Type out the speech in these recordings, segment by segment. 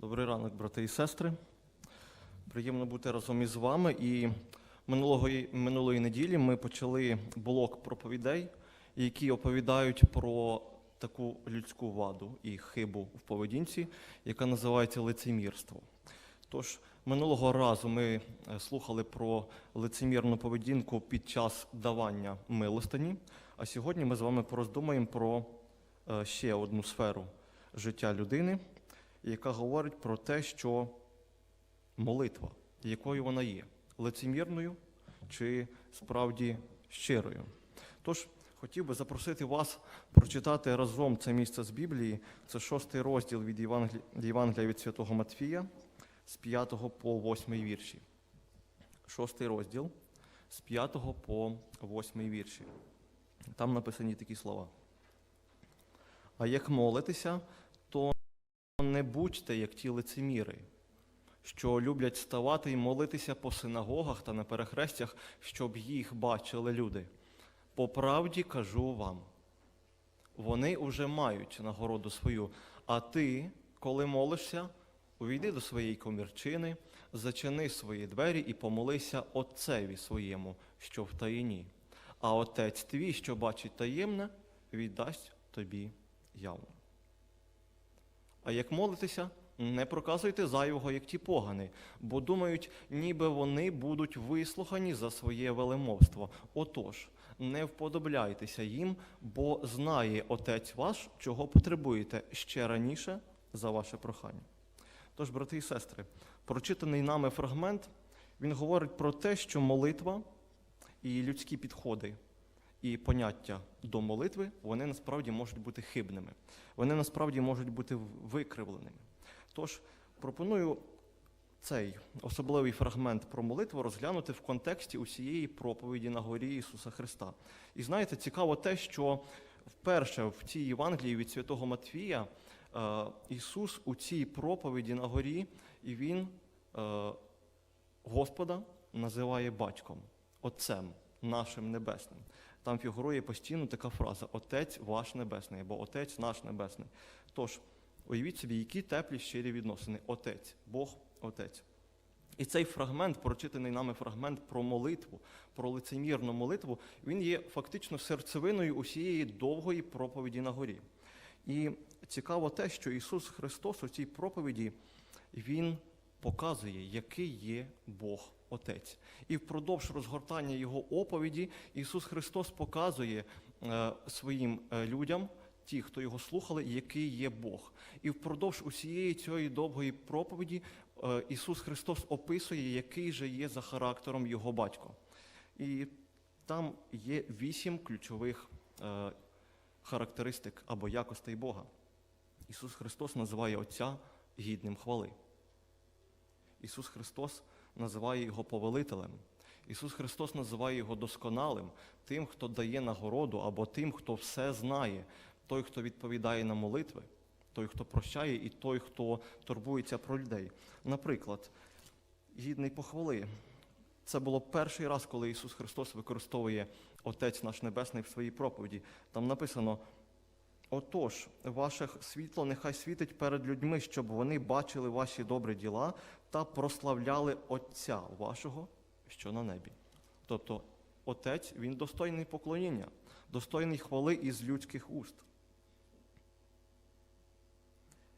Добрий ранок, брати і сестри. Приємно бути разом із вами. І минулого, минулої неділі ми почали блок проповідей, які оповідають про таку людську ваду і хибу в поведінці, яка називається лицемірство. Тож, минулого разу ми е, слухали про лицемірну поведінку під час давання милостині, а сьогодні ми з вами пороздумаємо про е, ще одну сферу життя людини, яка говорить про те, що молитва, якою вона є, лицемірною чи справді щирою. Тож хотів би запросити вас прочитати разом це місце з Біблії. Це шостий розділ від Євангелія, від Святого Матфія з 5 по 8 вірші. Шостий розділ з 5 по 8 вірші. Там написані такі слова. А як молитеся, то не будьте, як ті лицеміри, що люблять ставати і молитися по синагогах та на перехрестях, щоб їх бачили люди. По правді кажу вам, вони уже мають нагороду свою, а ти, коли молишся, увійди до своєї комірчини, зачини свої двері і помолися Отцеві своєму, що в таїні. А Отець твій, що бачить таємне, віддасть тобі явно. А як молитеся, не проказуйте зайвого, як ті погани, бо думають, ніби вони будуть вислухані за своє велемовство. Отож, не вподобляйтеся їм, бо знає Отець ваш, чого потребуєте ще раніше за ваше прохання. Тож, брати і сестри, прочитаний нами фрагмент, він говорить про те, що молитва і людські підходи і поняття до молитви, вони насправді можуть бути хибними. Вони насправді можуть бути викривленими. Тож пропоную цей особливий фрагмент про молитву розглянути в контексті усієї проповіді на горі Ісуса Христа. І знаєте, цікаво те, що вперше в цій Євангелії від Святого Матвія е, Ісус у цій проповіді на горі, і Він е, Господа називає батьком, Отцем нашим небесним. Там фігурує постійно така фраза Отець ваш небесний або Отець наш небесний. Тож, уявіть собі, які теплі щирі відносини. Отець, Бог, Отець. І цей фрагмент, прочитаний нами фрагмент про молитву, про лицемірну молитву, він є фактично серцевиною усієї довгої проповіді на горі. І цікаво те, що Ісус Христос у цій проповіді Він показує, який є Бог Отець. І впродовж розгортання Його оповіді Ісус Христос показує е, своїм е, людям, ті, хто його слухали, який є Бог. І впродовж усієї цієї довгої проповіді е, Ісус Христос описує, який же є за характером Його батько. І там є вісім ключових характеристик або якостей Бога. Ісус Христос називає Отця гідним хвали. Ісус Христос називає Його повелителем. Ісус Христос називає Його досконалим, тим, хто дає нагороду, або тим, хто все знає, той, хто відповідає на молитви, той, хто прощає, і той, хто турбується про людей. Наприклад, гідний похвали. Це було перший раз, коли Ісус Христос використовує Отець наш Небесний в своїй проповіді. Там написано: Отож, ваше світло нехай світить перед людьми, щоб вони бачили ваші добрі діла та прославляли Отця вашого, що на небі. Тобто, Отець він достойний поклоніння, достойний хвали із людських уст.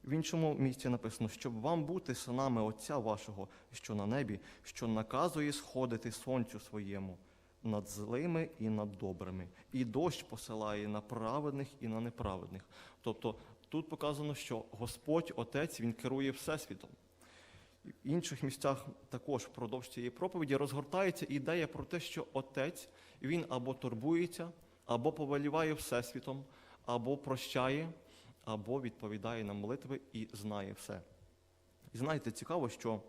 В іншому місці написано, щоб вам бути синами Отця вашого, що на небі, що наказує сходити сонцю своєму над злими і над добрими, і дощ посилає на праведних і на неправедних. Тобто тут показано, що Господь, Отець, Він керує Всесвітом. В інших місцях також впродовж цієї проповіді розгортається ідея про те, що Отець він або турбується, або повеліває Всесвітом, або прощає, або відповідає на молитви і знає все. І знаєте, цікаво, що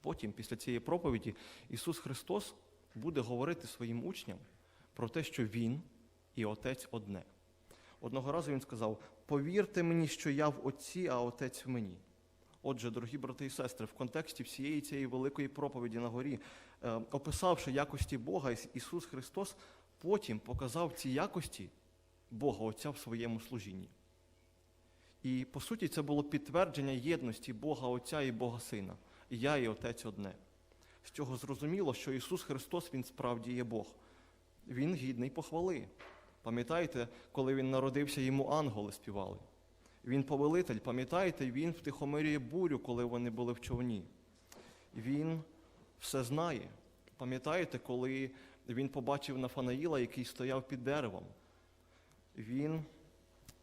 потім, після цієї проповіді, Ісус Христос буде говорити своїм учням про те, що Він і Отець одне. Одного разу Він сказав: повірте мені, що я в Отці, а Отець в мені. Отже, дорогі брати і сестри, в контексті всієї цієї великої проповіді на горі, е, описавши якості Бога, Ісус Христос потім показав ці якості Бога Отця в своєму служінні. І по суті, це було підтвердження єдності Бога Отця і Бога Сина. І я і Отець одне. З цього зрозуміло, що Ісус Христос Він справді є Бог. Він гідний похвали. Пам'ятаєте, коли він народився, йому ангели співали. Він повелитель, пам'ятаєте, він втихомирює бурю, коли вони були в човні. Він все знає. Пам'ятаєте, коли він побачив Нафанаїла, який стояв під деревом? Він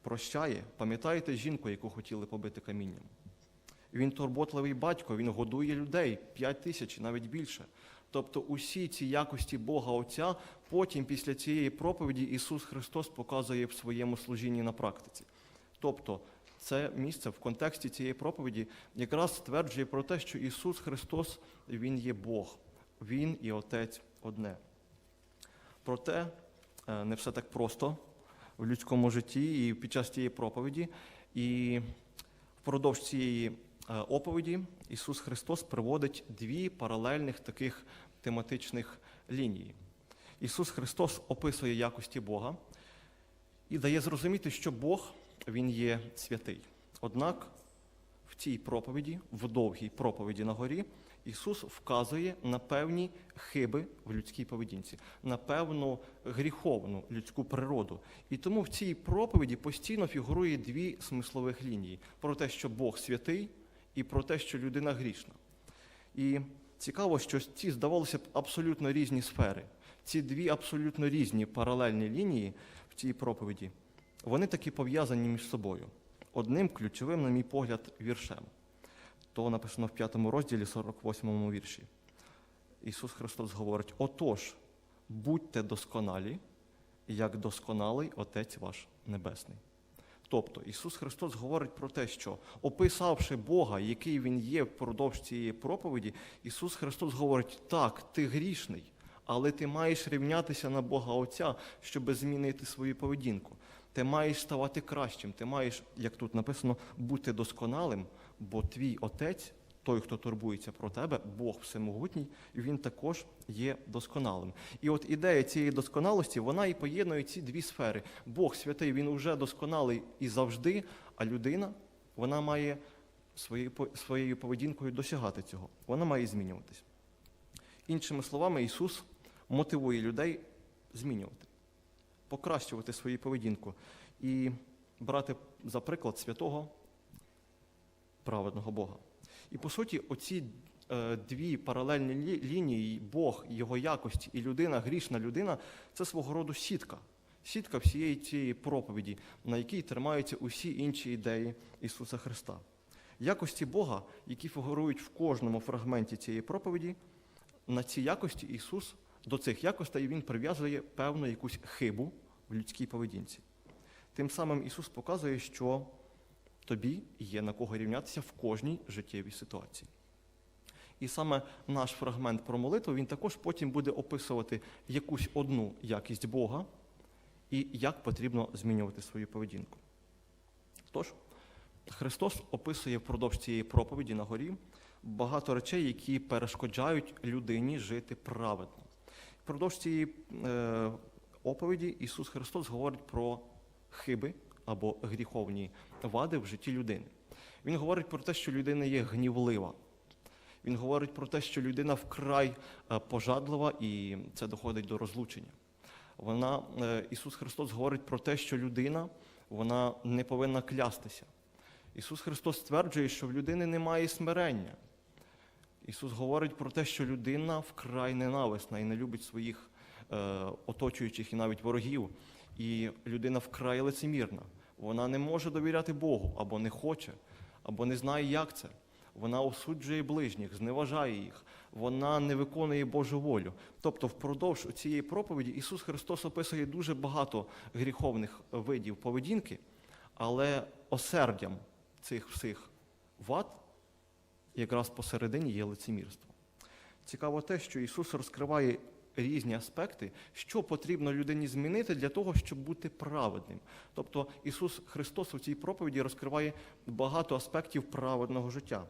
прощає. Пам'ятаєте жінку, яку хотіли побити камінням? Він турботливий батько, він годує людей 5 тисяч, навіть більше. Тобто усі ці якості Бога Отця потім після цієї проповіді Ісус Христос показує в своєму служінні на практиці. Тобто це місце в контексті цієї проповіді якраз стверджує про те, що Ісус Христос Він є Бог, Він і Отець одне. Проте е, не все так просто в людському житті і під час цієї проповіді. І впродовж цієї оповіді Ісус Христос приводить дві паралельних таких тематичних лінії. Ісус Христос описує якості Бога і дає зрозуміти, що Бог Він є святий. Однак в цій проповіді, в довгій проповіді на горі, Ісус вказує на певні хиби в людській поведінці, на певну гріховну людську природу. І тому в цій проповіді постійно фігурує дві смислових лінії: про те, що Бог святий, і про те, що людина грішна. І цікаво, що ці здавалося б абсолютно різні сфери. Ці дві абсолютно різні паралельні лінії в цій проповіді, вони таки пов'язані між собою. Одним ключовим, на мій погляд, віршем. То написано в п'ятому розділі, 48 вірші. Ісус Христос говорить: отож, будьте досконалі, як досконалий Отець ваш Небесний. Тобто Ісус Христос говорить про те, що описавши Бога, який Він є впродовж цієї проповіді, Ісус Христос говорить: так, ти грішний, але ти маєш рівнятися на Бога Отця, щоб змінити свою поведінку. Ти маєш ставати кращим, ти маєш, як тут написано, бути досконалим, бо твій Отець, той, хто турбується про тебе, Бог всемогутній, він також є досконалим. І от ідея цієї досконалості, вона і поєднує ці дві сфери. Бог святий, він уже досконалий і завжди, а людина, вона має своєю, поведінкою досягати цього. Вона має змінюватись. Іншими словами, Ісус мотивує людей змінювати, покращувати свою поведінку і брати за приклад святого праведного Бога. І по суті, оці е, дві паралельні лінії Бог, його якості і людина, грішна людина це свого роду сітка. Сітка всієї цієї проповіді, на якій тримаються усі інші ідеї Ісуса Христа. Якості Бога, які фігурують в кожному фрагменті цієї проповіді, на ці якості Ісус до цих якостей Він прив'язує певну якусь хибу в людській поведінці. Тим самим Ісус показує, що тобі є на кого рівнятися в кожній життєвій ситуації. І саме наш фрагмент про молитву він також потім буде описувати якусь одну якість Бога і як потрібно змінювати свою поведінку. Тож, Христос описує впродовж цієї проповіді на горі багато речей, які перешкоджають людині жити праведно. Впродовж цієї е, оповіді Ісус Христос говорить про хиби або гріховні вади в житті людини. Він говорить про те, що людина є гнівлива. Він говорить про те, що людина вкрай е, пожадлива, і це доходить до розлучення. Вона, е, Ісус Христос говорить про те, що людина вона не повинна клястися. Ісус Христос стверджує, що в людини немає смирення. Ісус говорить про те, що людина вкрай ненависна і не любить своїх е, оточуючих і навіть ворогів. І людина вкрай лицемірна. Вона не може довіряти Богу або не хоче, або не знає, як це. Вона осуджує ближніх, зневажає їх, вона не виконує Божу волю. Тобто, впродовж цієї проповіді Ісус Христос описує дуже багато гріховних видів поведінки, але осердям цих всіх вад якраз посередині є лицемірство. Цікаво те, що Ісус розкриває різні аспекти, що потрібно людині змінити для того, щоб бути праведним. Тобто Ісус Христос у цій проповіді розкриває багато аспектів праведного життя.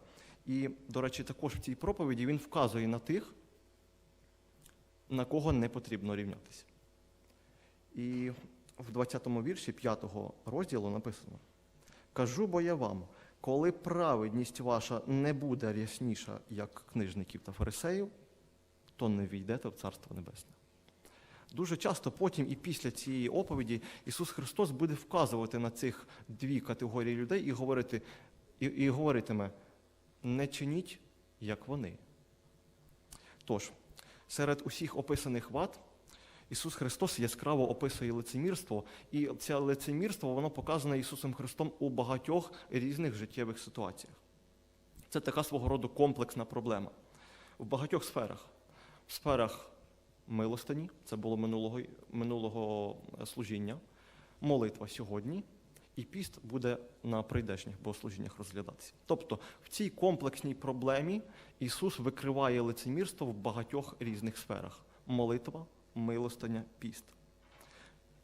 І, до речі, також в цій проповіді Він вказує на тих, на кого не потрібно рівнятися. І в 20-му вірші 5-го розділу написано: Кажу бо я вам, коли праведність ваша не буде рясніша, як книжників та фарисеїв, то не війдете в Царство Небесне. Дуже часто потім і після цієї оповіді Ісус Христос буде вказувати на цих дві категорії людей і говорити, і, і говоритиме: не чиніть, як вони. Тож, серед усіх описаних вад Ісус Христос яскраво описує лицемірство, і це лицемірство воно показане Ісусом Христом у багатьох різних життєвих ситуаціях. Це така свого роду комплексна проблема в багатьох сферах. В сферах милостині, це було минулого, минулого служіння, молитва сьогодні, і піст буде на прийдешніх богослужіннях розглядатися. Тобто в цій комплексній проблемі Ісус викриває лицемірство в багатьох різних сферах: молитва, милостиня, піст.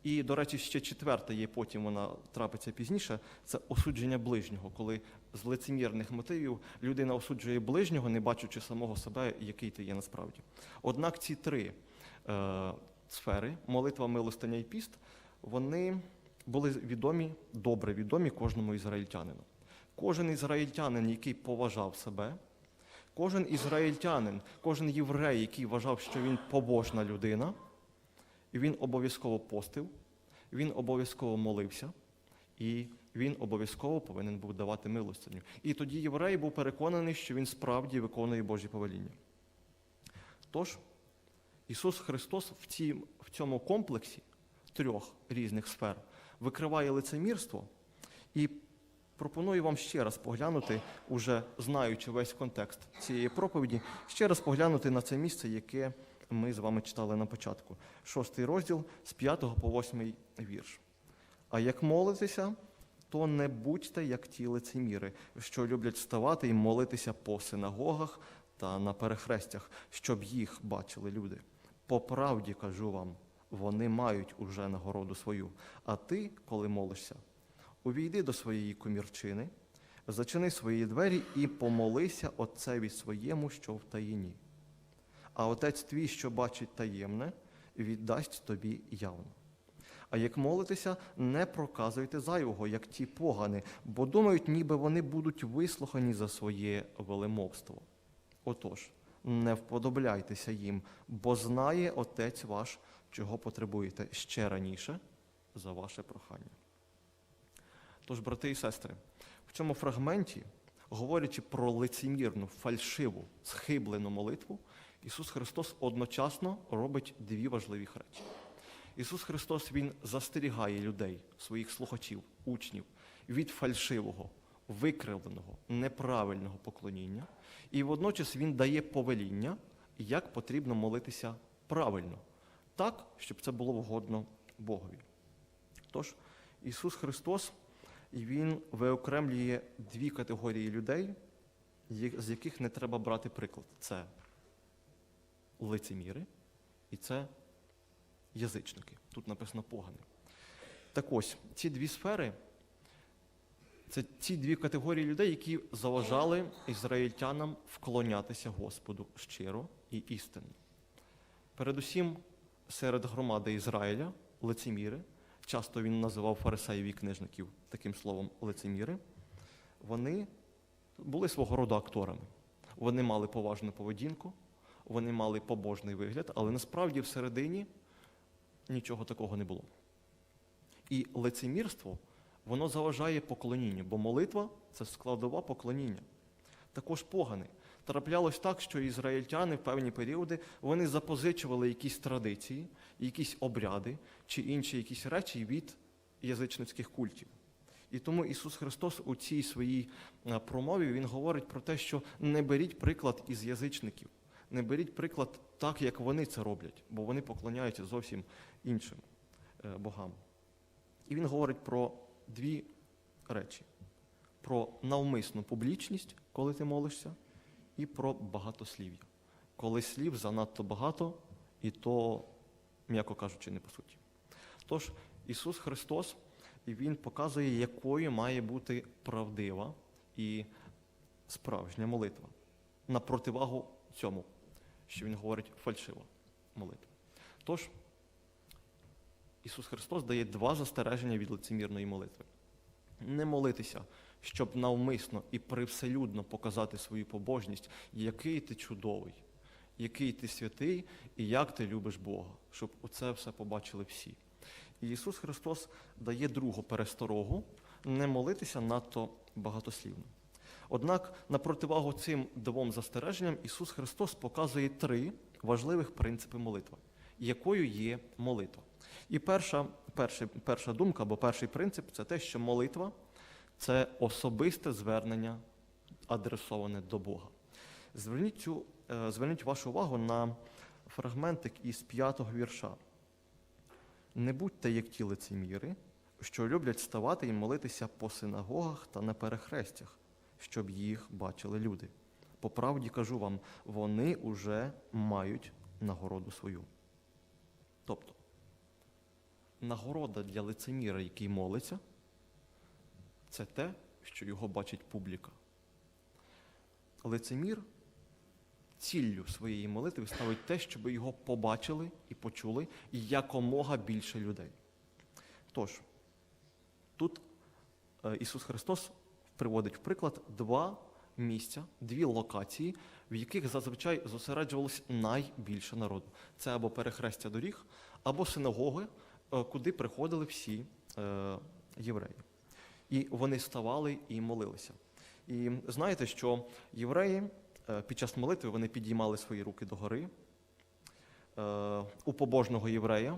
І, до речі, ще четверта є, потім вона трапиться пізніше, це осудження ближнього, коли з лицемірних мотивів людина осуджує ближнього, не бачачи самого себе, який ти є насправді. Однак ці три е, сфери молитва, милостиня і піст, вони були відомі, добре відомі кожному ізраїльтянину. Кожен ізраїльтянин, який поважав себе, кожен ізраїльтянин, кожен єврей, який вважав, що він побожна людина, він обов'язково постив, він обов'язково молився, і він обов'язково повинен був давати милостиню. І тоді єврей був переконаний, що він справді виконує Божі повеління. Тож, Ісус Христос в, цій, в цьому комплексі трьох різних сфер викриває лицемірство і пропоную вам ще раз поглянути, уже знаючи весь контекст цієї проповіді, ще раз поглянути на це місце, яке ми з вами читали на початку. Шостий розділ з 5 по 8 вірш. А як молитеся, то не будьте як ті лицеміри, що люблять ставати і молитися по синагогах та на перехрестях, щоб їх бачили люди. По правді кажу вам, вони мають уже нагороду свою. А ти, коли молишся, увійди до своєї комірчини, зачини свої двері і помолися Отцеві своєму, що в таїні. А отець твій, що бачить таємне, віддасть тобі явно. А як молитеся, не проказуйте зайвого, як ті погани, бо думають, ніби вони будуть вислухані за своє велемовство. Отож, не вподобляйтеся їм, бо знає Отець ваш, чого потребуєте ще раніше за ваше прохання. Тож, брати і сестри, в цьому фрагменті, говорячи про лицемірну, фальшиву, схиблену молитву, Ісус Христос одночасно робить дві важливі речі. Ісус Христос Він застерігає людей, своїх слухачів, учнів від фальшивого, викривленого, неправильного поклоніння, і водночас Він дає повеління, як потрібно молитися правильно, так, щоб це було вгодно Богові. Тож, Ісус Христос Він виокремлює дві категорії людей, з яких не треба брати приклад. Це лицеміри і це язичники. Тут написано погани. Так ось, ці дві сфери це ці дві категорії людей, які заважали ізраїльтянам вклонятися Господу щиро і істинно. Передусім, серед громади Ізраїля лицеміри, часто він називав фарисеїв і книжників таким словом лицеміри, вони були свого роду акторами. Вони мали поважну поведінку, вони мали побожний вигляд, але насправді всередині нічого такого не було. І лицемірство, воно заважає поклонінню, бо молитва це складова поклоніння. Також погани. Траплялось так, що ізраїльтяни в певні періоди вони запозичували якісь традиції, якісь обряди чи інші якісь речі від язичницьких культів. І тому Ісус Христос у цій своїй промові Він говорить про те, що не беріть приклад із язичників, не беріть приклад так, як вони це роблять, бо вони поклоняються зовсім іншим богам. І він говорить про дві речі: про навмисну публічність, коли ти молишся, і про багатослів'я. Коли слів занадто багато, і то, м'яко кажучи, не по суті. Тож Ісус Христос, Він показує, якою має бути правдива і справжня молитва. На противагу цьому, що Він говорить фальшива молитва. Тож, Ісус Христос дає два застереження від лицемірної молитви. Не молитися, щоб навмисно і привселюдно показати свою побожність, який ти чудовий, який ти святий і як ти любиш Бога, щоб оце все побачили всі. І Ісус Христос дає другу пересторогу не молитися надто багатослівно. Однак на противагу цим двом застереженням Ісус Христос показує три важливих принципи молитви, якою є молитва. І перша, перша, перша думка або перший принцип це те, що молитва це особисте звернення, адресоване до Бога. Зверніть, цю, е, зверніть вашу увагу на фрагментик із п'ятого вірша. Не будьте як ті лицеміри, що люблять ставати і молитися по синагогах та на перехрестях, щоб їх бачили люди. По правді кажу вам, вони уже мають нагороду свою. Тобто, нагорода для лицеміра, який молиться, це те, що його бачить публіка. Лицемір ціллю своєї молитви ставить те, щоб його побачили і почули якомога більше людей. Тож, тут е, Ісус Христос приводить в приклад два місця, дві локації, в яких зазвичай зосереджувалось найбільше народу. Це або перехрестя доріг, або синагоги, е, куди приходили всі е, євреї. І вони ставали і молилися. І знаєте, що євреї е, під час молитви вони підіймали свої руки догори. У побожного єврея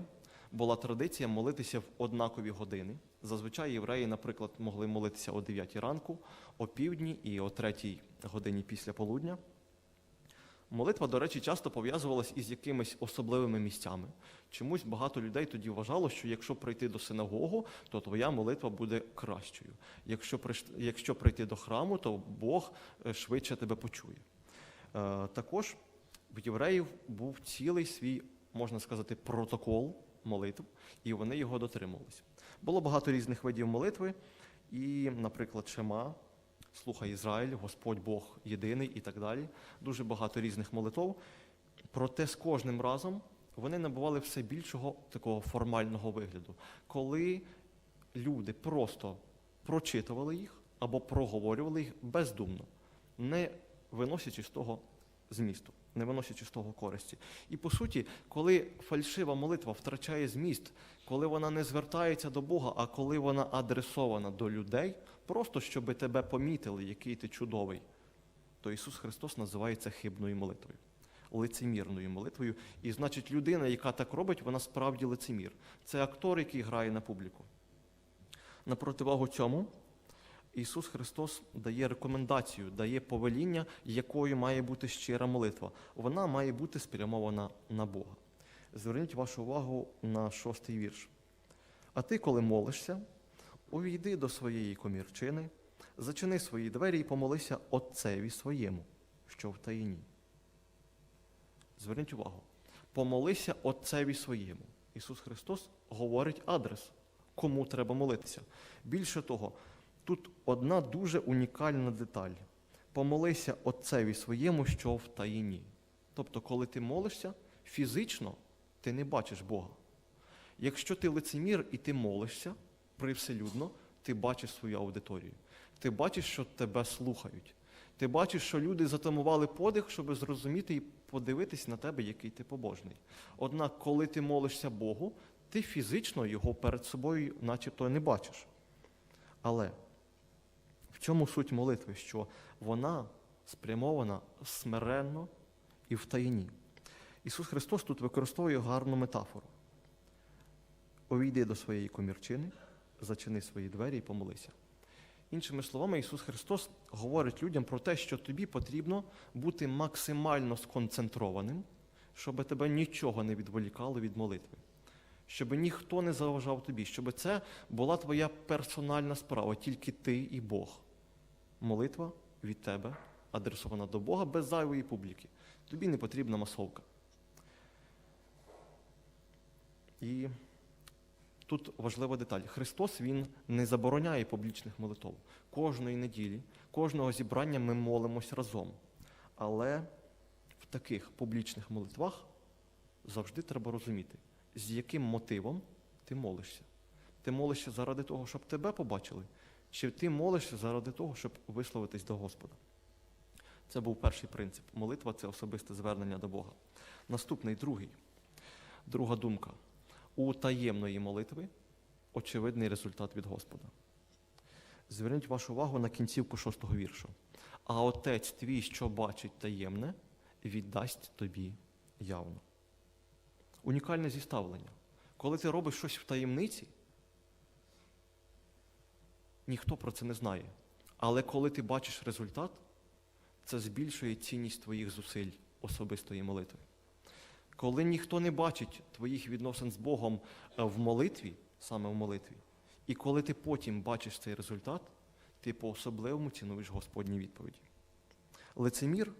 була традиція молитися в однакові години. Зазвичай євреї, наприклад, могли молитися о 9 ранку, о півдні і о 3 годині після полудня. Молитва, до речі, часто пов'язувалась із якимись особливими місцями. Чомусь багато людей тоді вважало, що якщо прийти до синагогу, то твоя молитва буде кращою. Якщо, якщо прийти до храму, то Бог е, швидше тебе почує. Е, Також в євреїв був цілий свій, можна сказати, протокол молитв, і вони його дотримувалися. Було багато різних видів молитви, і, наприклад, Шема, Слухай Ізраїль, Господь Бог єдиний і так далі. Дуже багато різних молитв. Проте з кожним разом вони набували все більшого такого формального вигляду, коли люди просто прочитували їх або проговорювали їх бездумно, не виносячи з того змісту, не виносячи з того користі. І по суті, коли фальшива молитва втрачає зміст, коли вона не звертається до Бога, а коли вона адресована до людей, просто щоб тебе помітили, який ти чудовий, то Ісус Христос називає це хибною молитвою, лицемірною молитвою. І значить, людина, яка так робить, вона справді лицемір. Це актор, який грає на публіку. На противагу цьому Ісус Христос дає рекомендацію, дає повеління, якою має бути щира молитва. Вона має бути спрямована на Бога. Зверніть вашу увагу на шостий вірш. А ти, коли молишся, увійди до своєї комірчини, зачини свої двері і помолися Отцеві своєму, що в таїні. Зверніть увагу. Помолися Отцеві своєму. Ісус Христос говорить адрес, кому треба молитися. Більше того, тут одна дуже унікальна деталь. Помолися Отцеві своєму, що в таїні. Тобто, коли ти молишся, фізично ти не бачиш Бога. Якщо ти лицемір і ти молишся привселюдно, ти бачиш свою аудиторію. Ти бачиш, що тебе слухають. Ти бачиш, що люди затамували подих, щоб зрозуміти і подивитись на тебе, який ти побожний. Однак, коли ти молишся Богу, ти фізично його перед собою начебто не бачиш. Але чому суть молитви? Що вона спрямована смиренно і в таїні. Ісус Христос тут використовує гарну метафору. Увійди до своєї комірчини, зачини свої двері і помолися. Іншими словами, Ісус Христос говорить людям про те, що тобі потрібно бути максимально сконцентрованим, щоб тебе нічого не відволікало від молитви, щоб ніхто не заважав тобі, щоб це була твоя персональна справа, тільки ти і Бог. Молитва від тебе адресована до Бога без зайвої публіки. Тобі не потрібна масовка. І тут важлива деталь. Христос Він не забороняє публічних молитв. Кожної неділі, кожного зібрання ми молимось разом. Але в таких публічних молитвах завжди треба розуміти, з яким мотивом ти молишся. Ти молишся заради того, щоб тебе побачили, Чи ти молишся заради того, щоб висловитись до Господа? Це був перший принцип. Молитва це особисте звернення до Бога. Наступний, другий. Друга думка. У таємної молитви очевидний результат від Господа. Зверніть вашу увагу на кінцівку шостого віршу. А отець твій, що бачить таємне, віддасть тобі явно. Унікальне зіставлення. Коли ти робиш щось в таємниці, ніхто про це не знає. Але коли ти бачиш результат, це збільшує цінність твоїх зусиль особистої молитви. Коли ніхто не бачить твоїх відносин з Богом е, в молитві, саме в молитві, і коли ти потім бачиш цей результат, ти по-особливому цінуєш Господні відповіді. Лицемір,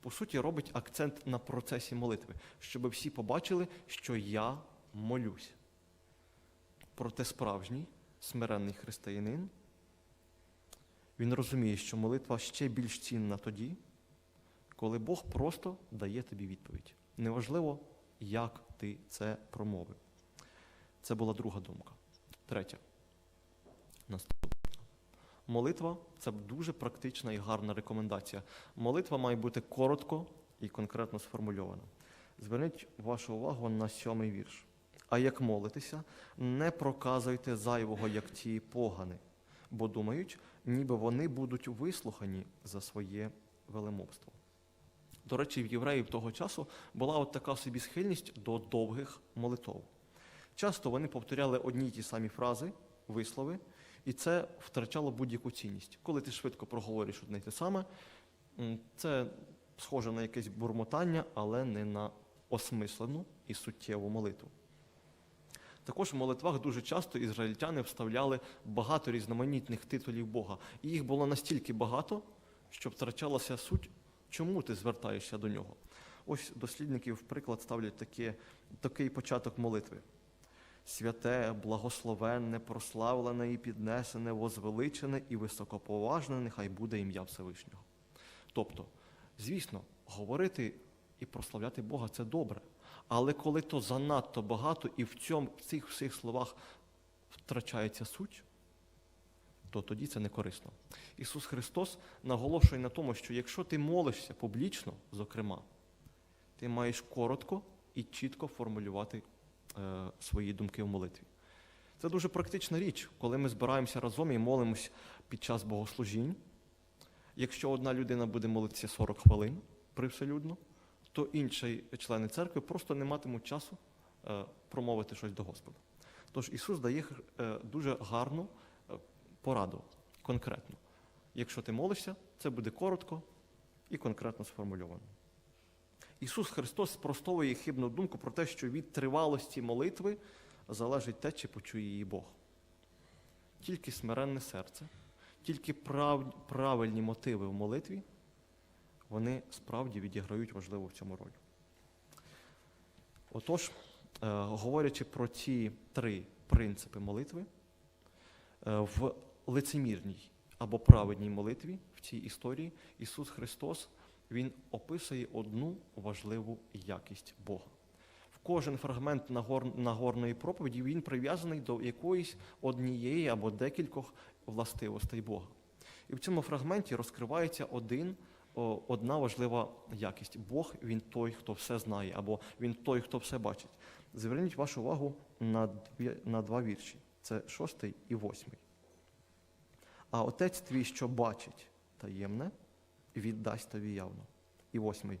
по суті, робить акцент на процесі молитви, щоб всі побачили, що я молюсь. Проте справжній смиренний християнин, він розуміє, що молитва ще більш цінна тоді, коли Бог просто дає тобі відповідь. Неважливо, як ти це промовив. Це була друга думка. Третя. Наступна. Молитва це дуже практична і гарна рекомендація. Молитва має бути коротко і конкретно сформульована. Зверніть вашу увагу на сьомий вірш. А як молитеся, не проказуйте зайвого, як ті погани, бо думають, ніби вони будуть вислухані за своє велемовство. До речі, в євреїв того часу була от така собі схильність до довгих молитов. Часто вони повторяли одні й ті самі фрази, вислови, і це втрачало будь-яку цінність. Коли ти швидко проговориш одне й те саме, це схоже на якесь бурмотання, але не на осмислену і суттєву молитву. Також в молитвах дуже часто ізраїльтяни вставляли багато різноманітних титулів Бога. І їх було настільки багато, що втрачалася суть, чому ти звертаєшся до нього. Ось дослідники в приклад ставлять таке, такий початок молитви. Святе, благословенне, прославлене і піднесене, возвеличене і високоповажне, нехай буде ім'я Всевишнього. Тобто, звісно, говорити і прославляти Бога це добре. Але коли то занадто багато і в, цьому, в цих всіх словах втрачається суть, то тоді це не корисно. Ісус Христос наголошує на тому, що якщо ти молишся публічно, зокрема, ти маєш коротко і чітко формулювати е, свої думки в молитві. Це дуже практична річ, коли ми збираємося разом і молимось під час богослужінь. Якщо одна людина буде молитися 40 хвилин привселюдно, то інші члени церкви просто не матимуть часу е, промовити щось до Господа. Тож Ісус дає е, дуже гарну е, пораду, конкретну. Якщо ти молишся, це буде коротко і конкретно сформульовано. Ісус Христос спростовує хибну думку про те, що від тривалості молитви залежить те, чи почує її Бог. Тільки смиренне серце, тільки прав, правильні мотиви в молитві, вони справді відіграють важливу в цьому роль. Отож, е, говорячи про ці три принципи молитви, е, в лицемірній або праведній молитві в цій історії Ісус Христос Він описує одну важливу якість Бога. В кожен фрагмент Нагор- Нагорної проповіді він прив'язаний до якоїсь однієї або декількох властивостей Бога. І в цьому фрагменті розкривається один, одна важлива якість. Бог він той, хто все знає, або він той, хто все бачить. Зверніть вашу увагу на, дві, на два вірші: це шостий і восьмий. А отець твій, що бачить таємне, віддасть тобі явно. І восьмий.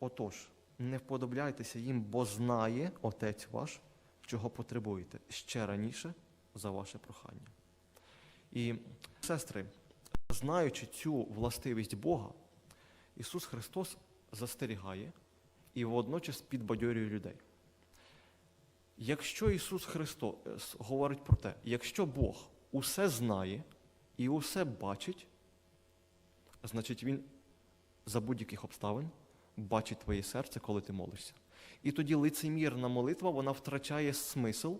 Отож, не вподобляйтеся їм, бо знає Отець ваш, чого потребуєте ще раніше за ваше прохання. І, сестри, знаючи цю властивість Бога, Ісус Христос застерігає і водночас підбадьорює людей. Якщо Ісус Христос говорить про те, якщо Бог усе знає і усе бачить, значить Він за будь-яких обставин бачить твоє серце, коли ти молишся. І тоді лицемірна молитва вона втрачає смисл,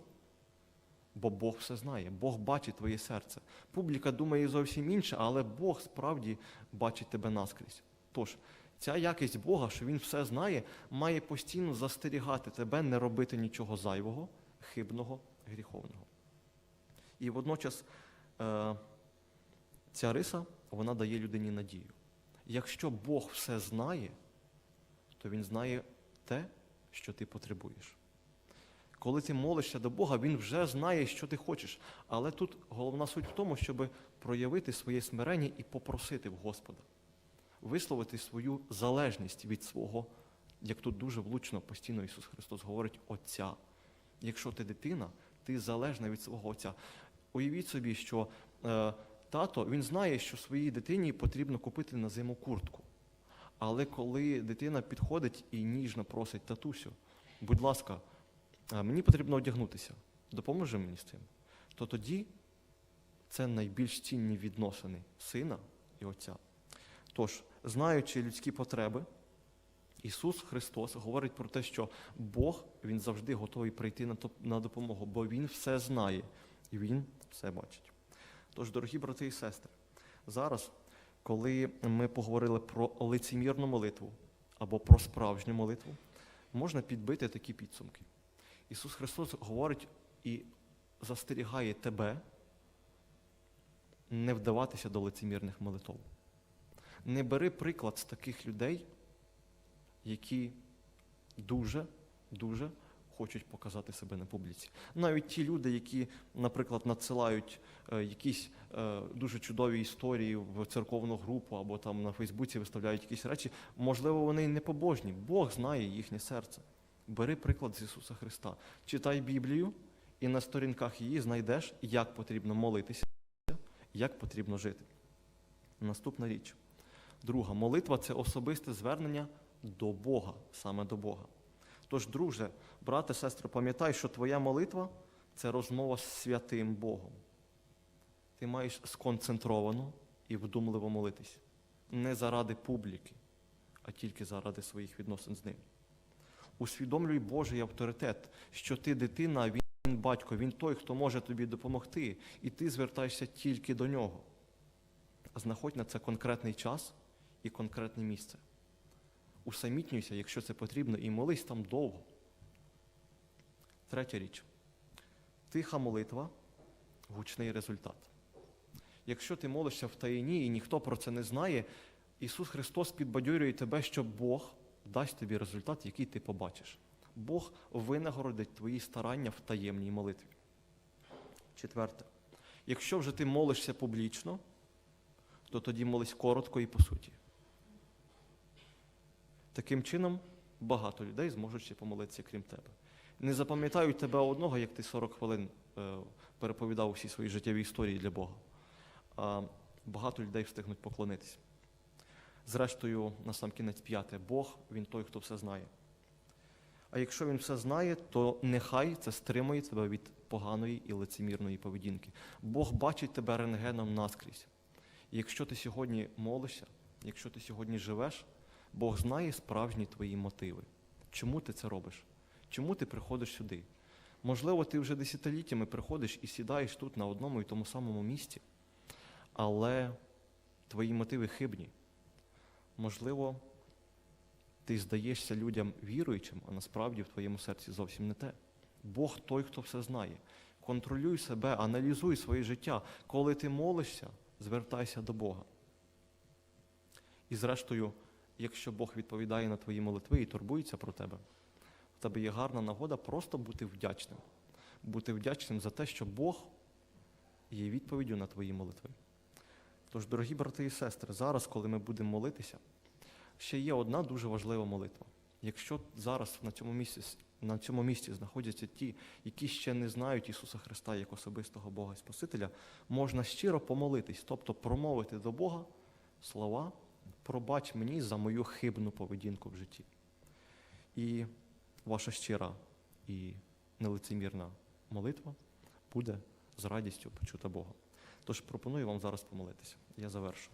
бо Бог все знає, Бог бачить твоє серце. Публіка думає зовсім інше, але Бог справді бачить тебе наскрізь. Тож, ця якість Бога, що Він все знає, має постійно застерігати тебе не робити нічого зайвого, хибного, гріховного. І водночас е, ця риса вона дає людині надію. Якщо Бог все знає, то Він знає те, що ти потребуєш. Коли ти молишся до Бога, Він вже знає, що ти хочеш. Але тут головна суть в тому, щоб проявити своє смирення і попросити в Господа, висловити свою залежність від свого, як тут дуже влучно постійно Ісус Христос говорить, Отця. Якщо ти дитина, ти залежна від свого Отця. Уявіть собі, що е, тато він знає, що своїй дитині потрібно купити на зиму куртку. Але коли дитина підходить і ніжно просить татусю, будь ласка, мені потрібно одягнутися, допоможи мені з цим, то тоді це найбільш цінні відносини сина і отця. Тож, знаючи людські потреби, Ісус Христос говорить про те, що Бог Він завжди готовий прийти на допомогу, бо Він все знає і Він все бачить. Тож, дорогі брати і сестри, зараз, коли ми поговорили про лицемірну молитву або про справжню молитву, можна підбити такі підсумки. Ісус Христос говорить і застерігає тебе не вдаватися до лицемірних молитв. Не бери приклад з таких людей, які дуже, дуже хочуть показати себе на публіці. Навіть ті люди, які, наприклад, надсилають е, якісь е, дуже чудові історії в церковну групу або там на Фейсбуці виставляють якісь речі, можливо, вони не побожні. Бог знає їхнє серце. Бери приклад з Ісуса Христа. Читай Біблію, і на сторінках її знайдеш, як потрібно молитися, як потрібно жити. Наступна річ. Друга, молитва це особисте звернення до Бога, саме до Бога. Тож, друже, брате, сестро, пам'ятай, що твоя молитва це розмова з святим Богом. Ти маєш сконцентровано і вдумливо молитись. Не заради публіки, а тільки заради своїх відносин з ним. Усвідомлюй Божий авторитет, що ти дитина, він батько, він той, хто може тобі допомогти, і ти звертаєшся тільки до нього. Знаходь на це конкретний час і конкретне місце. Усамітнюйся, якщо це потрібно, і молись там довго. Третя річ. Тиха молитва гучний результат. Якщо ти молишся в таїні і ніхто про це не знає, Ісус Христос підбадьорює тебе, що Бог дасть тобі результат, який ти побачиш. Бог винагородить твої старання в таємній молитві. Четверте. Якщо вже ти молишся публічно, то тоді молись коротко і по суті. Таким чином, багато людей зможуть ще помолитися, крім тебе. Не запам'ятають тебе одного, як ти 40 хвилин е, переповідав усі свої життєві історії для Бога. А багато людей встигнуть поклонитися. Зрештою, на сам кінець п'яте, Бог, Він той, хто все знає. А якщо він все знає, то нехай це стримує тебе від поганої і лицемірної поведінки. Бог бачить тебе рентгеном наскрізь. І якщо ти сьогодні молишся, якщо ти сьогодні живеш, Бог знає справжні твої мотиви. Чому ти це робиш? Чому ти приходиш сюди? Можливо, ти вже десятиліттями приходиш і сідаєш тут на одному і тому самому місці, але твої мотиви хибні. Можливо, ти здаєшся людям віруючим, а насправді в твоєму серці зовсім не те. Бог той, хто все знає. Контролюй себе, аналізуй своє життя. Коли ти молишся, звертайся до Бога. І зрештою, якщо Бог відповідає на твої молитви і турбується про тебе, в тебе є гарна нагода просто бути вдячним. Бути вдячним за те, що Бог є відповіддю на твої молитви. Тож, дорогі брати і сестри, зараз, коли ми будемо молитися, ще є одна дуже важлива молитва. Якщо зараз на цьому місці, на цьому місці знаходяться ті, які ще не знають Ісуса Христа як особистого Бога і Спасителя, можна щиро помолитись, тобто промовити до Бога слова, пробач мені за мою хибну поведінку в житті. І ваша щира і нелицемірна молитва буде з радістю почута Бога. Тож пропоную вам зараз помолитися. Я завершу.